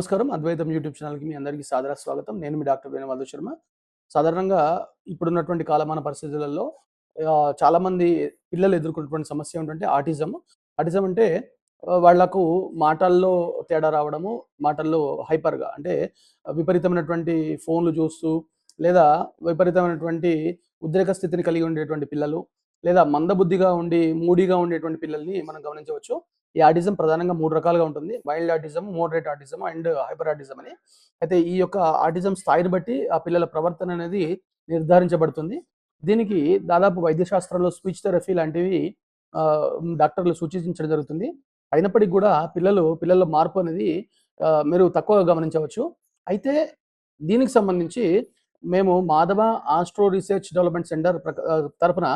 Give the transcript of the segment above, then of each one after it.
నమస్కారం. అద్వైతం యూట్యూబ్ ఛానల్కి మీ అందరికీ సాదర స్వాగతం. నేను మీ డాక్టర్ వేణుమాధవ్ శర్మ. సాధారణంగా ఇప్పుడున్నటువంటి కాలమాన పరిస్థితులలో చాలామంది పిల్లలు ఎదుర్కొన్నటువంటి సమస్య ఏంటంటే ఆటిజం. ఆటిజం అంటే వాళ్ళకు వాళ్ళకు మాటల్లో తేడా రావడము మాటల్లో హైపర్గా అంటే విపరీతమైనటువంటి ఫోన్లు చూస్తూ లేదా విపరీతమైనటువంటి ఉద్రేక స్థితిని కలిగి ఉండేటువంటి పిల్లలు లేదా మందబుద్ధిగా ఉండి మూడీగా ఉండేటువంటి పిల్లల్ని మనం గమనించవచ్చు. ఈ ఆటిజం ప్రధానంగా మూడు రకాలుగా ఉంటుంది. Mild autism moderate autism and hyper autism అని. అయితే ఈ యొక్క ఆటిజం స్థాయిని బట్టి ఆ పిల్లల ప్రవర్తన అనేది నిర్ధారించబడుతుంది. దీనికి దాదాపు వైద్యశాస్త్రంలో స్పీచ్ థెరపీ లాంటివి డాక్టర్లు సూచించడం జరుగుతుంది. అయినప్పటికీ కూడా పిల్లలు పిల్లల మార్పు అనేది మీరు తక్కువగా గమనించవచ్చు. అయితే దీనికి సంబంధించి మేము Madhava astro research development centre తరఫున తరపున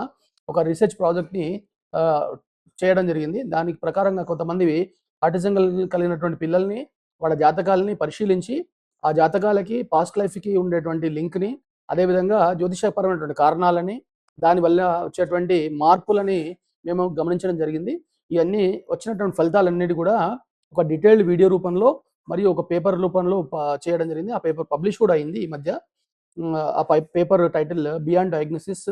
ఒక రీసెర్చ్ ప్రాజెక్ట్ని చేయడం జరిగింది. దానికి ప్రకారంగా కొంతమంది ఆటిజం కలిగినటువంటి పిల్లల్ని వాళ్ళ జాతకాలని పరిశీలించి ఆ జాతకాలకి పాస్ట్ లైఫ్కి ఉండేటువంటి లింక్ని అదేవిధంగా జ్యోతిషపరమైనటువంటి కారణాలని దానివల్ల వచ్చేటువంటి మార్పులని మేము గమనించడం జరిగింది. ఇవన్నీ వచ్చినటువంటి ఫలితాలన్నిటి కూడా ఒక డీటెయిల్డ్ వీడియో రూపంలో మరియు ఒక పేపర్ రూపంలో చేయడం జరిగింది. ఆ పేపర్ పబ్లిష్ కూడా అయింది ఈ మధ్య. ఆ paper title beyond diagnosis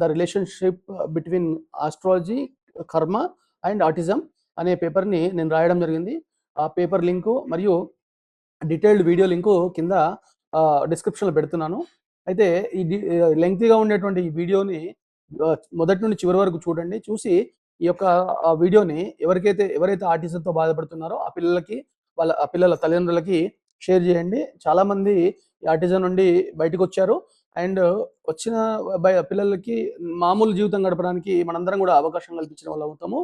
the relationship between astrology karma and autism అనే పేపర్ని నేను రాయడం జరిగింది. ఆ పేపర్ లింకు మరియు డీటెయిల్డ్ వీడియో లింకు కింద డిస్క్రిప్షన్లో పెడుతున్నాను. అయితే ఈ లెంగ్తీగా ఉండేటువంటి ఈ వీడియోని మొదటి నుండి చివరి వరకు చూడండి. చూసి ఈ యొక్క ఆ వీడియోని ఎవరికైతే ఎవరైతే ఆటిజంతో బాధపడుతున్నారో ఆ పిల్లలకి వాళ్ళ ఆ పిల్లల తల్లిదండ్రులకి షేర్ చేయండి. చాలామంది ఈ ఆటిజం నుండి బయటకు వచ్చారు అండ్ వచ్చిన పిల్లలకి మామూలు జీవితం గడపడానికి మనందరం కూడా అవకాశం కల్పించిన వాళ్ళు అవుతాము.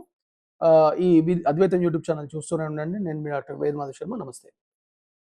ఈ అద్వైతం యూట్యూబ్ ఛానల్ చూస్తూనే ఉండండి. నేను మీ డాక్టర్ వేదమాధ శర్మ. నమస్తే.